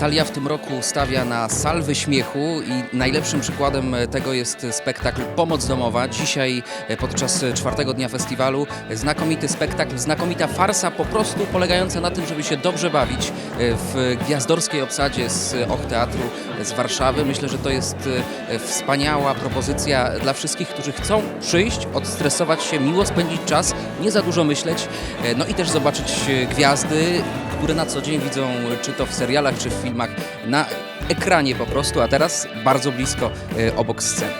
Talia w tym roku stawia na salwy śmiechu i najlepszym przykładem tego jest spektakl Pomoc Domowa. Dzisiaj e, podczas czwartego dnia festiwalu znakomity spektakl, znakomita farsa po prostu polegająca na tym, żeby się dobrze bawić e, w gwiazdorskiej obsadzie z Och Teatru z Warszawy. Myślę, że to jest e, wspaniała propozycja dla wszystkich, którzy chcą przyjść, odstresować się, miło spędzić czas, nie za dużo myśleć, e, no i też zobaczyć e, gwiazdy, które na co dzień widzą, czy to w serialach, czy w filmach, na ekranie po prostu, a teraz bardzo blisko e, obok sceny.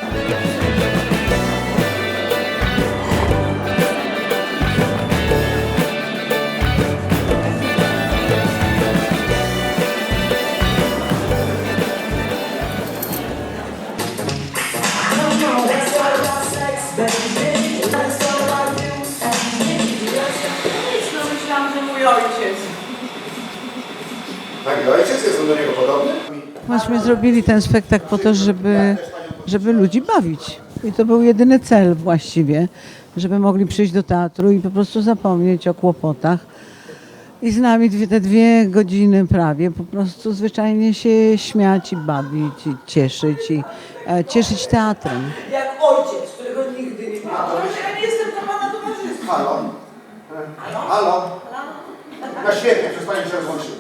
Myśmy zrobili ten spektakl po to, żeby, żeby ludzi bawić. I to był jedyny cel właściwie, żeby mogli przyjść do teatru i po prostu zapomnieć o kłopotach. I z nami dwie, te dwie godziny prawie po prostu zwyczajnie się śmiać i bawić i cieszyć i e, cieszyć teatrem. Jak ojciec, którego nigdy nie miał. Ja nie jestem to pana towarzystwa. Halo? Halo? No świetnie, przez Panią się rozłączyłem.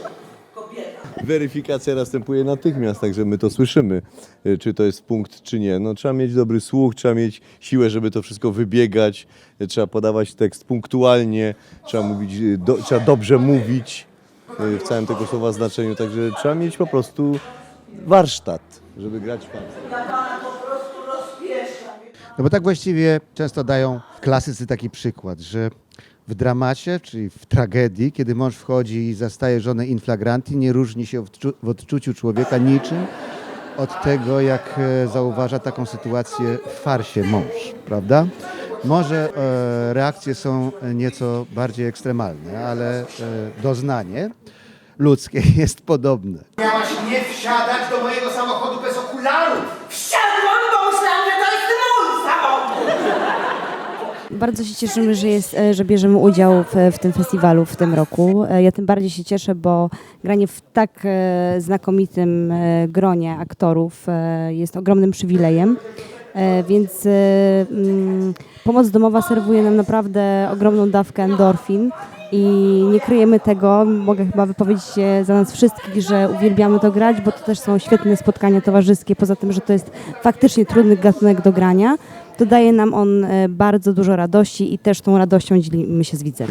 Weryfikacja następuje natychmiast, także my to słyszymy, y, czy to jest punkt, czy nie. No, trzeba mieć dobry słuch, trzeba mieć siłę, żeby to wszystko wybiegać, y, trzeba podawać tekst punktualnie, trzeba, mówić, y, do, trzeba dobrze mówić w całym tego słowa znaczeniu, także trzeba mieć po prostu warsztat, żeby grać w rozpieszczam. No bo tak właściwie często dają klasycy taki przykład, że w dramacie, czyli w tragedii, kiedy mąż wchodzi i zastaje żonę in flagranti, nie różni się w odczuciu człowieka niczym od tego, jak e, zauważa taką sytuację w farsie mąż, prawda? Może e, reakcje są nieco bardziej ekstremalne, ale e, doznanie ludzkie jest podobne. Miałaś nie wsiadać do mojego samochodu bez okularów! Wsiadłam, bo myślałam, że to jest mój samochód. Bardzo się cieszymy, że, jest, e, że bierzemy udział w, w tym festiwalu w tym roku. E, Ja tym bardziej się cieszę, bo granie w tak e, znakomitym gronie aktorów jest ogromnym przywilejem. Więc mm, pomoc domowa serwuje nam naprawdę ogromną dawkę endorfin i nie kryjemy tego. Mogę chyba wypowiedzieć się za nas wszystkich, że uwielbiamy to grać, bo to też są świetne spotkania towarzyskie. Poza tym, że to jest faktycznie trudny gatunek do grania, to daje nam on e, bardzo dużo radości i też tą radością dzielimy się z widzem.